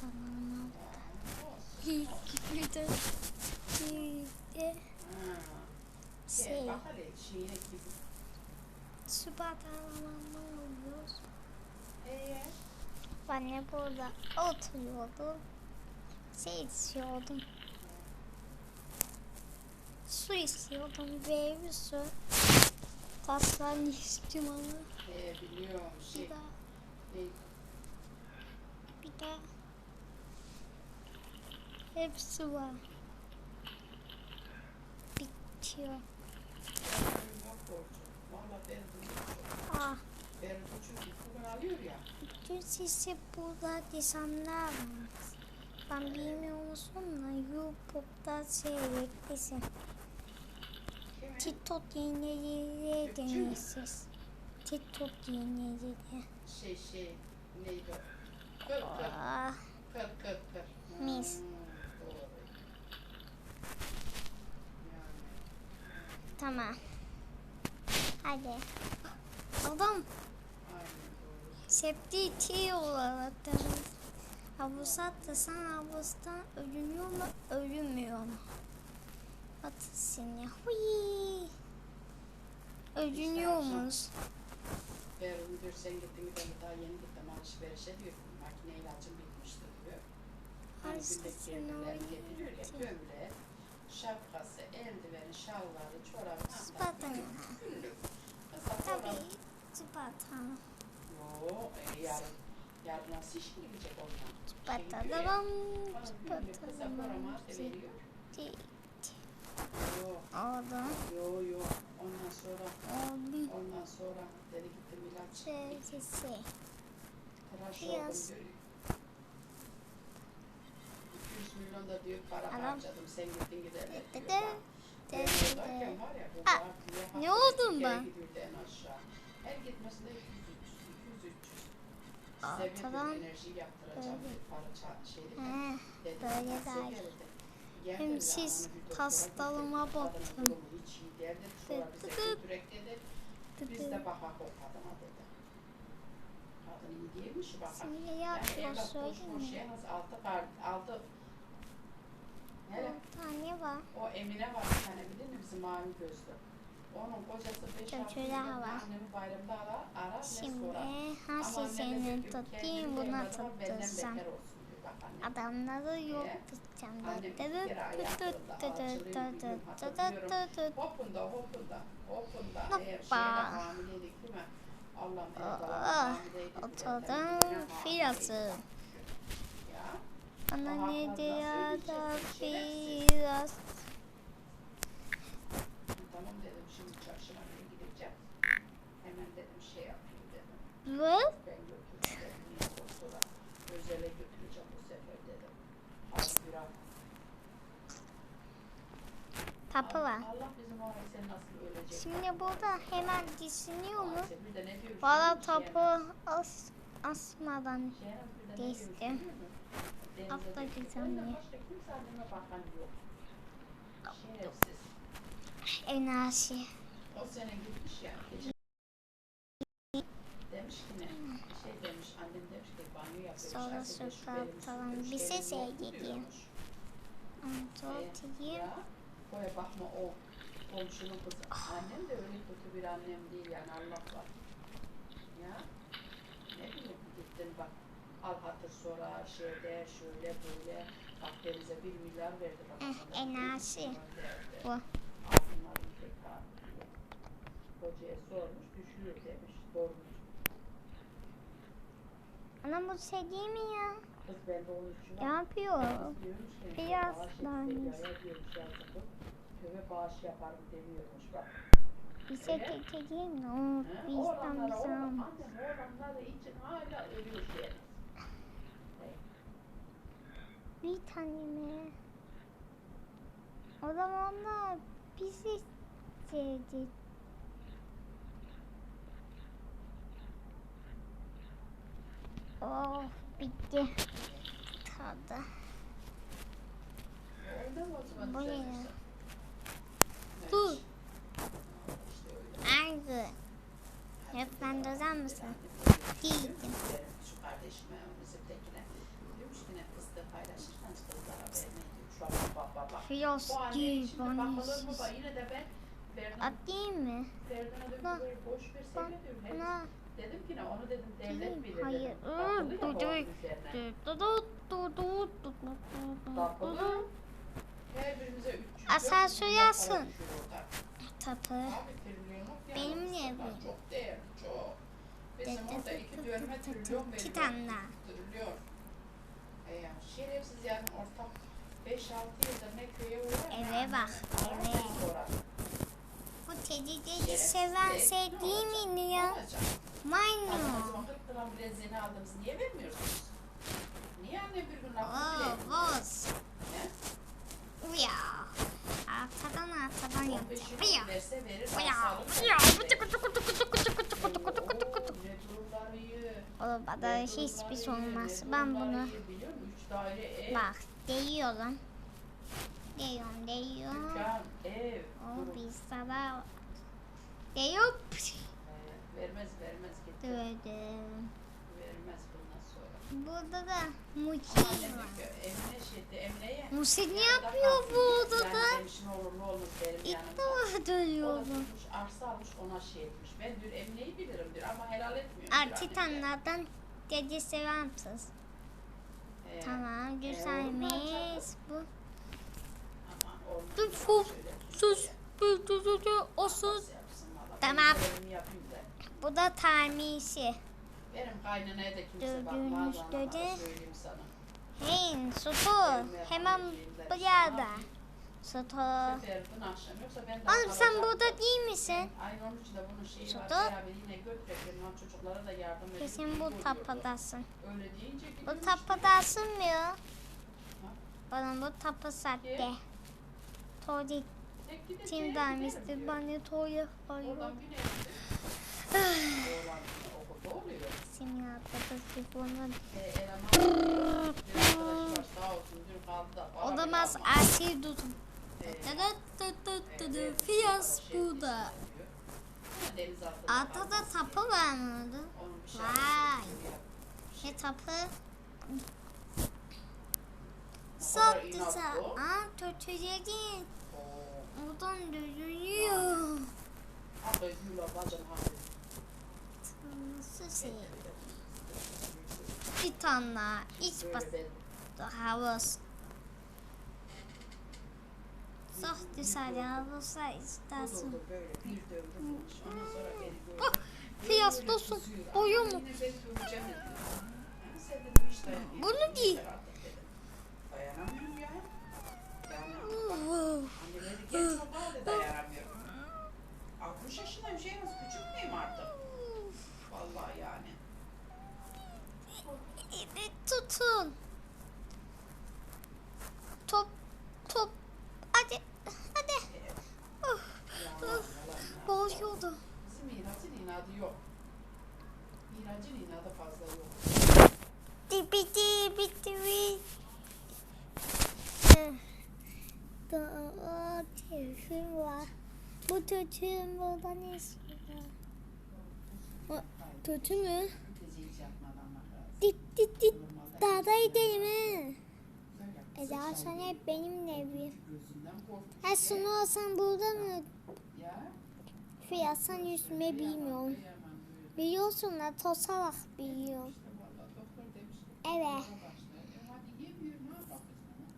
tahtaların altında. Bir de bir de şey süper oluyoruz. Ee, de burada oturuyordum. Şey içiyordum. Su istiyordum. Ve bir su. Taslan içtim ama. ee, biliyorum şey. Bir daha. Bir daha. Hepsi var. Bitiyor. Ah. Dün size burada desenler var. Ben bilmiyor musun da YouTube'da seyretmesin. Kimi? TikTok yayınları deneysiniz. TikTok yayınları. Şey şey neydi? Kır kır kır kır kır. Mis. Hmm, doğru. Yani. Tamam. Hadi. Adam septi olarak Havuza atlasan havuzdan ölünüyor mu ölünmüyor mu? Atın seni. Hui. Ölünüyor musun? Ferun diyor sen gittin mi ben daha yeni gittim alışverişe diyor. Makine ilacım bitmişti diyor. Sizin gelirlerini o getiriyor ya ilacı. Şapkası, eldiveni, şalları, çorabı. Ispaten. Günlük. Tabii. Çipatan. Yo, e, yarın, yarın nasıl iş gidecek günlük kısa programa Çipatalarım. veriyor. Yo, yo. Ondan sonra, Oldum. ondan sonra dedi gittim ilaç. Sevgisi. Tıraş Biraz. oldum diyor. 200 milyon da diyor para Anam. harcadım sen gittin giderler diyor. Dede. Dede. Ha, ne kere ben? Her gitmesinde 200 300 Aa, Size tamam. enerji yaptıracağım para Dedi, böyle? Geldim Hem siz hastalığıma dedi. Biz de o kadına dedi. Kadın iyi değilmiş bakak. Şimdi yapma söyleme. altı altı Tane var. o Emine var bir tane bilir mi bizim mavi gözlü. Onun kocası 5 6 Çocuğu yıldır annemi bayramda arar, arar Şimdi diyor ki, tutayım kendini buna tuttursam. Adamları yok tutacağım. Hopunda hopunda hopunda eğer şeyde hamileydik değil mi? Allah'ım Oturdum hamileydik. Ya. Ana ne diyor da ödeyeceksin, biraz. Tamam dedim şimdi çarşıma gideceğim. Hemen dedim şey yapayım dedim. Bu Ben götüreceğim niye doktora. Özele götüreceğim bu sefer dedim. Az bir an. kapı var. Şimdi burada hemen düşünüyor mu? Valla musun? topu as asmadan Şenaz bir de ne diyor geçti. biliyor musun? Denize Atla düştü. güzel Benden mi? Başka kimse anneme bakan yok. Şerefsiz. enerji. O sene gitmiş ya. Şey. Sonra benim falan bir şey ses yoktu geliyor. diyormuş. Anlatayım. Ya, Koya bakma o komşunun kızı. Annem de öyle kötü bir annem değil yani Allah var. Ya ne bileyim gittin bak al hatır sonra şeyde şöyle böyle bak denize bir milyar verdi. Eh, enerji. Bu. Altınların tekrar. Hocaya sormuş düşüyor demiş. Doğru. Ana bu şey değil mi ya? Kız ben de onun için Ne yapıyor? Diyormuş ki, Beyaz bağış yaparım demiyormuş bak. Bir Evet. tek değil mi? O He? bizden bize oğlan, alma. annem oğlanları için hala ölüyor şey. Bir tane mi? O zamanlar bizi sevdi. Oh bitti. Tadı. Zaman Bu ne. Dur. Argı. Hep ben dözer misin? Değildim üstüne fıstığı paylaşırsanız fıstığa vermeyin. Şu an baba baba. Bu anne Fiyoski, şimdi. Yine de ben Berna, Atayım mı? Boş bir bak, Dedim ki ne onu dedim devlet bile hayır. dedim. Bakılıyor mu onun üzerine? Bakılıyor. Her birimize 300 Asansör yazsın. Tapı. Benim niye böyle? Çok değer çok. Bizim orada iki dönme trilyon veriyor. Titanla. E şerefsiz yani ortak 5-6 yılda ne köye uğrar Eve bak, eve. Bu tedidi seven sevdiğim olacak? Maynu. Kadınızın 40 gram bileziğini aldınız. Niye vermiyorsunuz? Niye anne bir gün lafını bile boz. Uya. Arkadan arkadan 15 yapacağım. yıl Uya. verse verir. Uya. alsa alır. Uya. Bıtık bıtık bıtık bıtık bıtık bıtık bıtık bıtık bıtık bıtık. Oo, ne durumlar Olur bana hiçbir şey olmaz. Ben bunu bak değiyorum. Değiyorum değiyorum. O bir sabah değiyorum. Vermez vermez getir. Dövdüm. Vermez bundan sonra. Burada da Mucin var. Mucin ne yapıyor bu odada? İlk defa dönüyor bu. Arsa almış ona şey etmiş. Ben dün Emine'yi bilirim. Titanlardan gece sevamsız. Ee, tamam güzelmiş bu. Bu fuf sus bu tuzu o sus. Tamam. Bu da tarmisi. Benim kaynanaya da kimse bakmaz. Dördüncü Hey, susu hemen bu yerde. Sata. Oğlum sen burada değil misin? Aynı onun için de bunun şeyi Sata. var. Beraber yine götürelim. Çocuklara da yardım edelim. Kesin bu tapadasın. Öyle deyince Bu tapadasın mı ya? Oğlum bu tapa sahte. Tori. Tim vermişti. Ben de Tori yapıyorum. Senin atladı telefonun. Olamaz asil tutup Fiyas burada. Altta da sapı var mıydı? Vay. Şey sapı. Saptı sapı. Aa kötüye git. Oradan dönüyor. Tanrısı şey. Titanlar. İç bas. Havası. Çok güzel ya. İstersin? Bak kıyaslıyorsun. Boyu mu? Bunu giy. Tutun. Top boğuyordu. Bizim mirasın inadı yok. Miracın inadı fazla yok. Tipi tipi tipi. Doğru tüfü var. Bu tütün buradan esiyor. O tütü mü? Dip dip dip. Dağdaydı mi? Eda sen hep benim evim. Ha sunu olsan burada mı? yazsan yüzme bilmiyorum. Biliyorsun da tosalak biliyorum. Evet.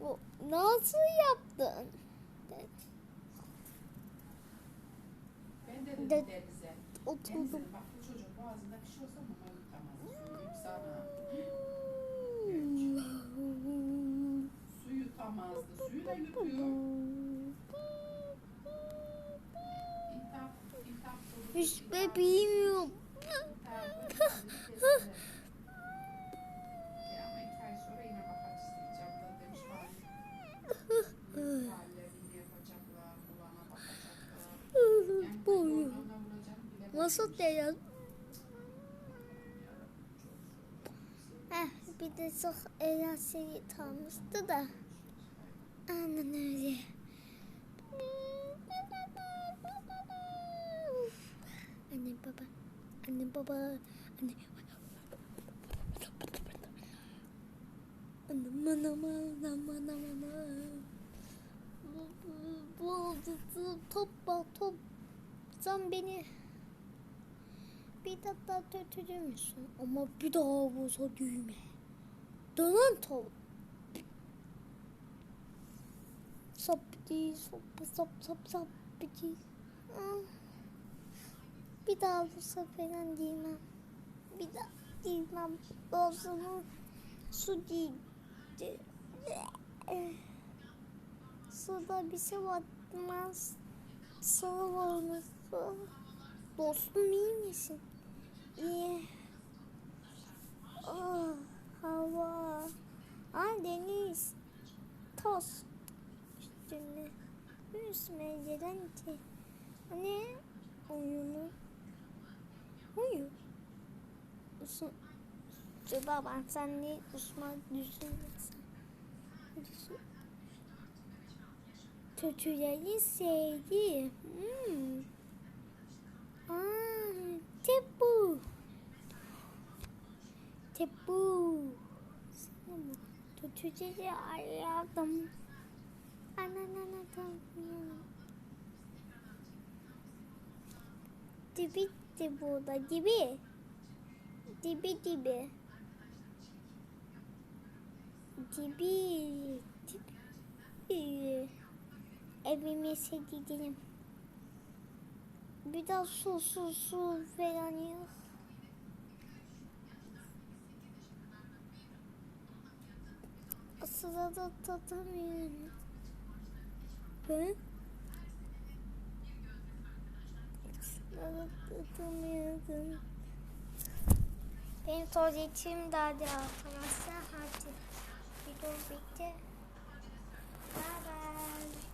Bu nasıl yaptın? Ben de dedim. Oturdum. Hmm. Suyu yutamazdı. Suyu da yutuyor. Yüzme bilmiyorum. Boyu. Nasıl değil? Eh, bir de çok eğlenceli kalmıştı da. Aynen öyle. Anne baba, anne baba, anne. Aman aman aman aman. Bu, top bal top. Sen beni bir daha götürür müsün? Ama bir daha olsa düğme. Dönen top. Sap değil, sap sap sap sap değil. Ah. Bir daha olsa falan diyemem. Bir daha diyemem. Olsun su değil. Suda bir şey batmaz. Olmuş. Su. Dostum iyi misin? İyi. Ah, hava. Aa deniz. Toz. Üstüne. Üstüne gelince. Ne? Oyunu. Uyu. Usun. Ben sen ne Osman düşünmesin. Düşün. Kötüleri sevdi. Hmm. Aa, tepu. Tepu. Kötüleri aradım. Anananadım. Dibi dibi burada dibi. Dibi dibi. Dibi. Dibi. Evimize gidelim. Bir daha su su su falan yok. Sırada tatamıyorum. Ben? Alıp tutamıyordum. Benim sol daha da arkadaşlar. Hadi video bitti. Bye bye.